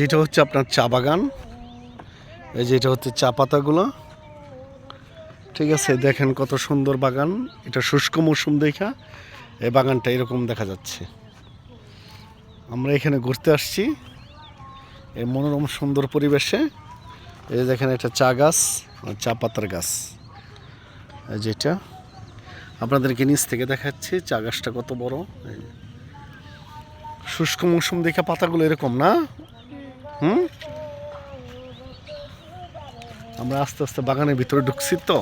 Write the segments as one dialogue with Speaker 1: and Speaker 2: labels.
Speaker 1: যেটা হচ্ছে আপনার চা বাগান, এই যেটা হচ্ছে চা পাতাগুলো। ঠিক আছে, দেখেন কত সুন্দর বাগান। এটা শুষ্ক মৌসুম দেখা, এই বাগানটা এরকম দেখা যাচ্ছে। আমরা এখানে ঘুরতে আসছি, এই মনোরম সুন্দর পরিবেশে। এই দেখেন একটা চা গাছ চা পাতার গাছ। যেটা আপনাদেরকে নিচ থেকে দেখাচ্ছি, চা গাছটা কত বড়। শুষ্ক মৌসুম দেখে পাতাগুলো এরকম না? হুম? আমরা আস্তে আস্তে বাগানের ভিতরে ঢুকছি তো।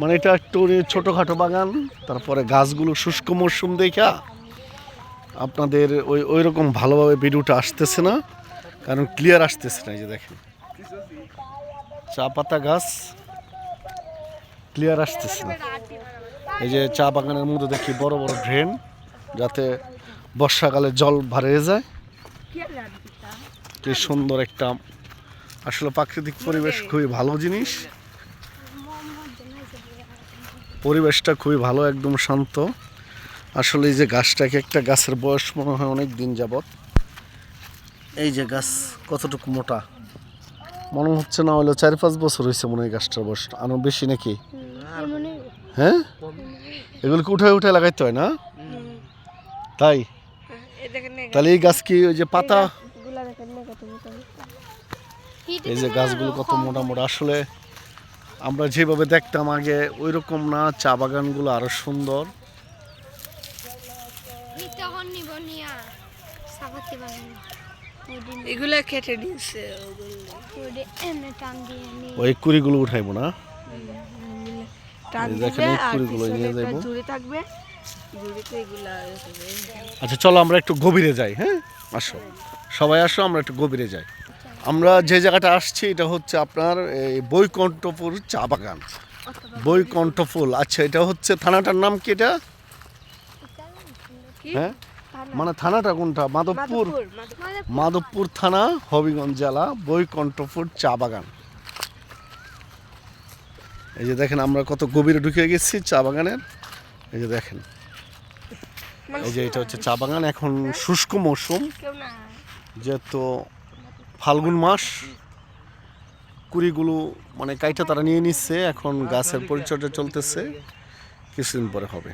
Speaker 1: মানে এটা একটু ছোটোখাটো বাগান, তারপরে গাছগুলো শুষ্ক মরশুম দেখা। আপনাদের ওই ওই রকম ভালোভাবে ভিডিওটা আসতেছে না, কারণ ক্লিয়ার আসতেছে না এই যে দেখেন। চা পাতা গাছ ক্লিয়ার আসতেছে না। এই যে চা বাগানের মধ্যে দেখি বড় বড় ড্রেন যাতে বর্ষাকালে জল ভারিয়ে যায়। কি সুন্দর একটা আসলে প্রাকৃতিক পরিবেশ খুবই ভালো জিনিস। পরিবেশটা খুবই ভালো একদম শান্ত। আসলে এই যে গাছটাকে একটা গাছের বয়স মনে হয় অনেক দিন যাবত এই যে গাছ কতটুকু মোটা? মনে হচ্ছে না হলো চার পাঁচ বছর হয়েছে মনে হয় গাছটার বয়স। আরও বেশি নাকি? হ্যাঁ? এগুলোকে উঠে উঠে লাগাইতে হয় না? তাই? তাহলে এই গাছ কি ওই যে পাতা? এই যে গাছগুলো কত মোটা মোটা। আসলে আমরা যেভাবে দেখতাম আগে ওই রকম না চা বাগানগুলো আরও সুন্দর।
Speaker 2: এগুলো কেটে দিচ্ছে
Speaker 3: ওরে এমনি টান দিয়ে নিয়ে
Speaker 1: ওই কুড়িগুলো উঠাইবো না? কুড়িগুলো নিয়ে যাইবো।
Speaker 2: থাকবে।
Speaker 1: আচ্ছা চলো আমরা একটু গভীরে যাই হ্যাঁ? আসো। সবাই আসো আমরা একটু গভীরে যাই। আমরা যে জায়গাটা আসছি এটা হচ্ছে আপনার এই বৈকণ্ঠপুর চা বাগান। বৈকণ্ঠপুর আচ্ছা এটা হচ্ছে থানাটার নাম কি এটা? হ্যাঁ? মানে থানাটা কোনটা? মাধবপুর?
Speaker 2: মাধবপুর, মাধবপুর।
Speaker 1: মাধবপুর থানা হবিগঞ্জ জেলা বৈকণ্ঠপুর চা বাগান। এই যে দেখেন আমরা কত গভীরে ঢুকে গেছি চা বাগানের। এই যে দেখেন। এই যে এটা হচ্ছে চা বাগান এখন শুষ্ক মৌসুম।
Speaker 2: কেউ না।
Speaker 1: যেহেতু ফাল্গুন মাস কুড়িগুলো মানে কাইটা তারা নিয়ে নিচ্ছে এখন গাছের পরিচর্যা চলতেছে কিছুদিন পরে হবে।